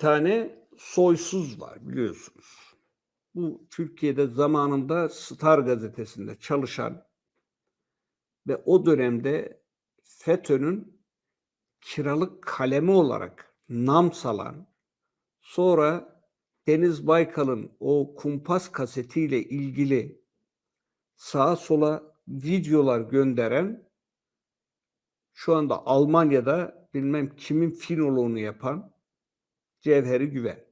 tane soysuz var biliyorsunuz. Bu Türkiye'de zamanında Star gazetesinde çalışan ve o dönemde FETÖ'nün kiralık kalemi olarak nam salan, sonra Deniz Baykal'ın o kumpas kasetiyle ilgili sağa sola videolar gönderen şu anda Almanya'da bilmem kimin finoloğunu yapan Cevheri Güven.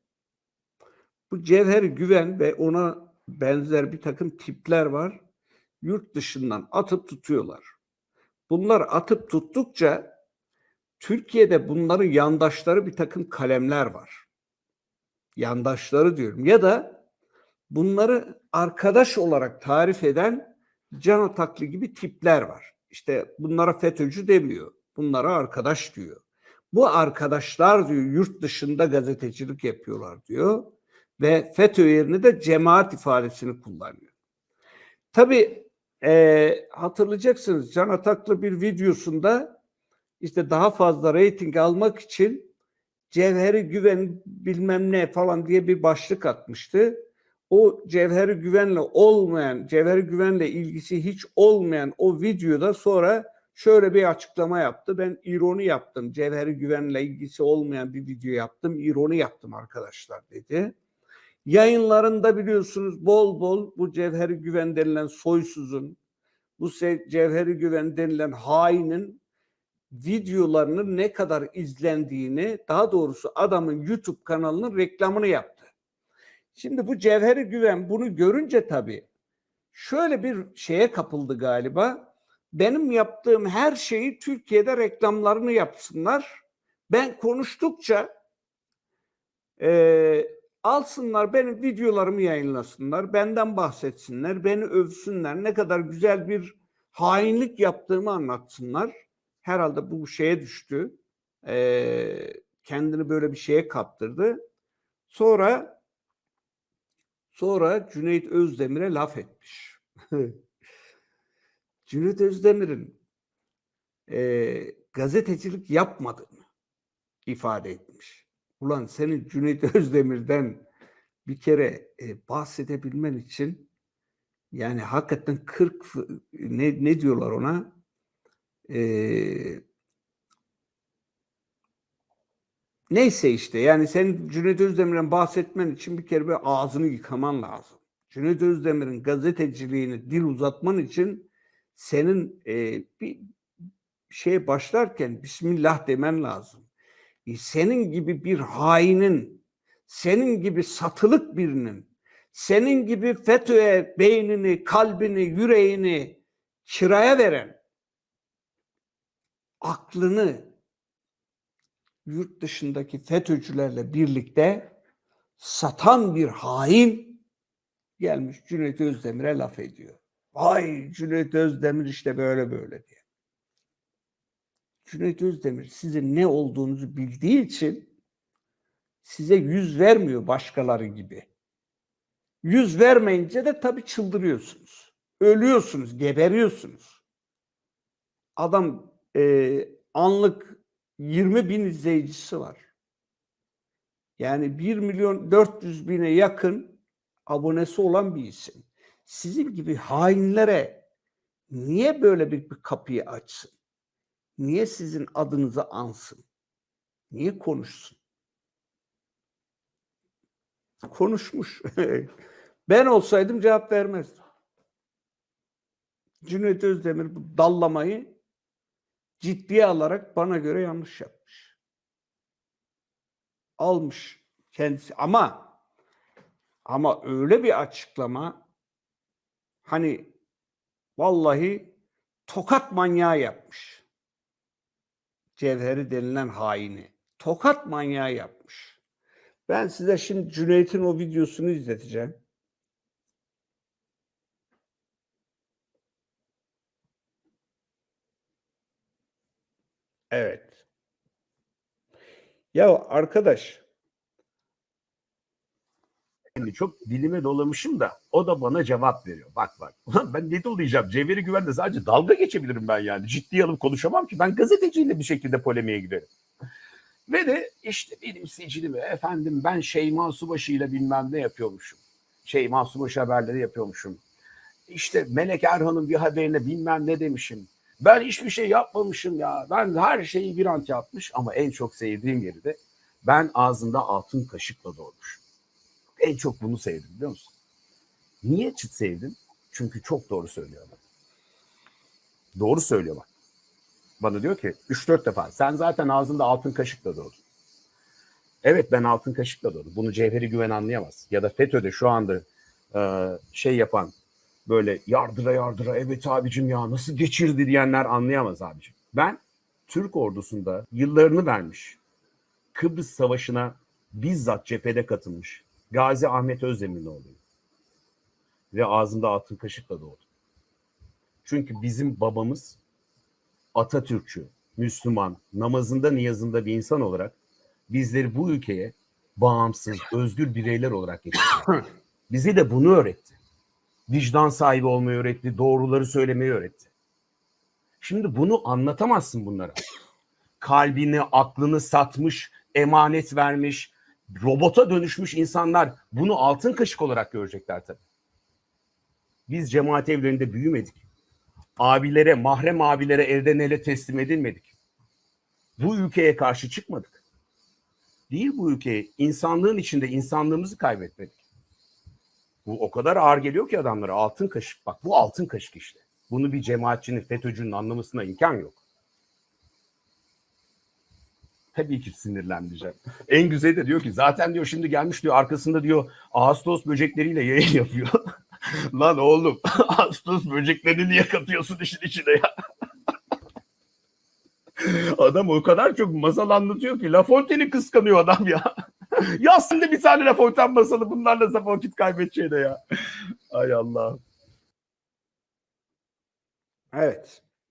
Bu Cevheri Güven ve ona benzer bir takım tipler var. Yurt dışından atıp tutuyorlar. Bunlar atıp tuttukça Türkiye'de bunların yandaşları bir takım kalemler var. Yandaşları diyorum. Ya da bunları arkadaş olarak tarif eden can ataklı gibi tipler var. İşte bunlara FETÖ'cü demiyor. Bunlara arkadaş diyor. Bu arkadaşlar diyor yurt dışında gazetecilik yapıyorlar diyor ve FETÖ yerine de cemaat ifadesini kullanıyor. Tabii e, hatırlayacaksınız Can Ataklı bir videosunda işte daha fazla reyting almak için Cevheri Güven bilmem ne falan diye bir başlık atmıştı. O Cevheri Güven'le olmayan, Cevheri Güven'le ilgisi hiç olmayan o videoda sonra şöyle bir açıklama yaptı. Ben ironi yaptım. Cevheri Güven'le ilgisi olmayan bir video yaptım. İroni yaptım arkadaşlar dedi. Yayınlarında biliyorsunuz bol bol bu Cevheri Güven denilen soysuzun, bu Cevheri Güven denilen hainin videolarının ne kadar izlendiğini, daha doğrusu adamın YouTube kanalının reklamını yaptı. Şimdi bu Cevheri Güven bunu görünce tabii şöyle bir şeye kapıldı galiba. Benim yaptığım her şeyi Türkiye'de reklamlarını yapsınlar. Ben konuştukça e, alsınlar benim videolarımı yayınlasınlar. Benden bahsetsinler. Beni övsünler. Ne kadar güzel bir hainlik yaptığımı anlatsınlar. Herhalde bu şeye düştü. E, kendini böyle bir şeye kaptırdı. Sonra Sonra Cüneyt Özdemir'e laf etmiş. Cüneyt Özdemir'in e, gazetecilik yapmadığını ifade etmiş. Ulan senin Cüneyt Özdemir'den bir kere e, bahsedebilmen için yani hakikaten 40 ne, ne diyorlar ona e, Neyse işte yani sen Cüneyt Özdemir'den bahsetmen için bir kere bir ağzını yıkaman lazım. Cüneyt Özdemir'in gazeteciliğini dil uzatman için senin e, bir şeye başlarken Bismillah demen lazım. E, senin gibi bir hainin, senin gibi satılık birinin, senin gibi FETÖ'ye beynini, kalbini, yüreğini kiraya veren, aklını, yurt dışındaki FETÖ'cülerle birlikte satan bir hain gelmiş Cüneyt Özdemir'e laf ediyor. Vay Cüneyt Özdemir işte böyle böyle diye. Cüneyt Özdemir sizin ne olduğunuzu bildiği için size yüz vermiyor başkaları gibi. Yüz vermeyince de tabii çıldırıyorsunuz. Ölüyorsunuz, geberiyorsunuz. Adam e, anlık 20 bin izleyicisi var. Yani 1 milyon 400 bine yakın abonesi olan bir isim. Sizin gibi hainlere niye böyle bir, bir kapıyı açsın? Niye sizin adınızı ansın? Niye konuşsun? Konuşmuş. ben olsaydım cevap vermezdim. Cüneyt Özdemir bu dallamayı ciddiye alarak bana göre yanlış yapmış. Almış kendisi ama ama öyle bir açıklama hani vallahi tokat manyağı yapmış. Cevheri denilen haini. Tokat manyağı yapmış. Ben size şimdi Cüneyt'in o videosunu izleteceğim. Evet. Ya arkadaş Yani çok dilime dolamışım da o da bana cevap veriyor. Bak bak. Ulan ben ne dolayacağım? Cevheri Güven'de sadece dalga geçebilirim ben yani. Ciddiye alıp konuşamam ki. Ben gazeteciyle bir şekilde polemiğe giderim. Ve de işte benim sicilimi efendim ben Şeyma Subaşı ile bilmem ne yapıyormuşum. Şeyma Subaşı haberleri yapıyormuşum. İşte Melek Erhan'ın bir haberine bilmem ne demişim. Ben hiçbir şey yapmamışım ya. Ben her şeyi bir an yapmış ama en çok sevdiğim yeri de ben ağzında altın kaşıkla doğmuşum. En çok bunu sevdim biliyor musun? Niye çıt sevdim? Çünkü çok doğru söylüyor adam. Doğru söylüyor bak. Bana diyor ki 3-4 defa sen zaten ağzında altın kaşıkla doğdun. Evet ben altın kaşıkla doğdum. Bunu Cevheri Güven anlayamaz. Ya da FETÖ'de şu anda e, şey yapan böyle yardıra yardıra evet abicim ya nasıl geçirdi diyenler anlayamaz abicim. Ben Türk ordusunda yıllarını vermiş. Kıbrıs Savaşı'na bizzat cephede katılmış. Gazi Ahmet Özdemir'in oğluyum. Ve ağzımda altın kaşıkla doğdum. Çünkü bizim babamız Atatürkçü, Müslüman, namazında niyazında bir insan olarak bizleri bu ülkeye bağımsız, özgür bireyler olarak getirdi. Bize de bunu öğretti. Vicdan sahibi olmayı öğretti, doğruları söylemeyi öğretti. Şimdi bunu anlatamazsın bunlara. Kalbini, aklını satmış, emanet vermiş, robota dönüşmüş insanlar bunu altın kaşık olarak görecekler tabii. Biz cemaat evlerinde büyümedik. Abilere, mahrem abilere elden ele teslim edilmedik. Bu ülkeye karşı çıkmadık. Değil bu ülkeye, insanlığın içinde insanlığımızı kaybetmedik. Bu o kadar ağır geliyor ki adamlara altın kaşık. Bak bu altın kaşık işte. Bunu bir cemaatçinin, FETÖ'cünün anlamasına imkan yok. Tabii ki sinirlenmeyeceğim. En güzeli de diyor ki zaten diyor şimdi gelmiş diyor arkasında diyor Ağustos böcekleriyle yayın yapıyor. Lan oğlum Ağustos böceklerini niye katıyorsun işin içine ya? adam o kadar çok masal anlatıyor ki La Fontaine'i kıskanıyor adam ya. Yazsın da bir tane La Fontaine masalı bunlarla vakit kaybedeceğine ya. Ay Allah. Evet.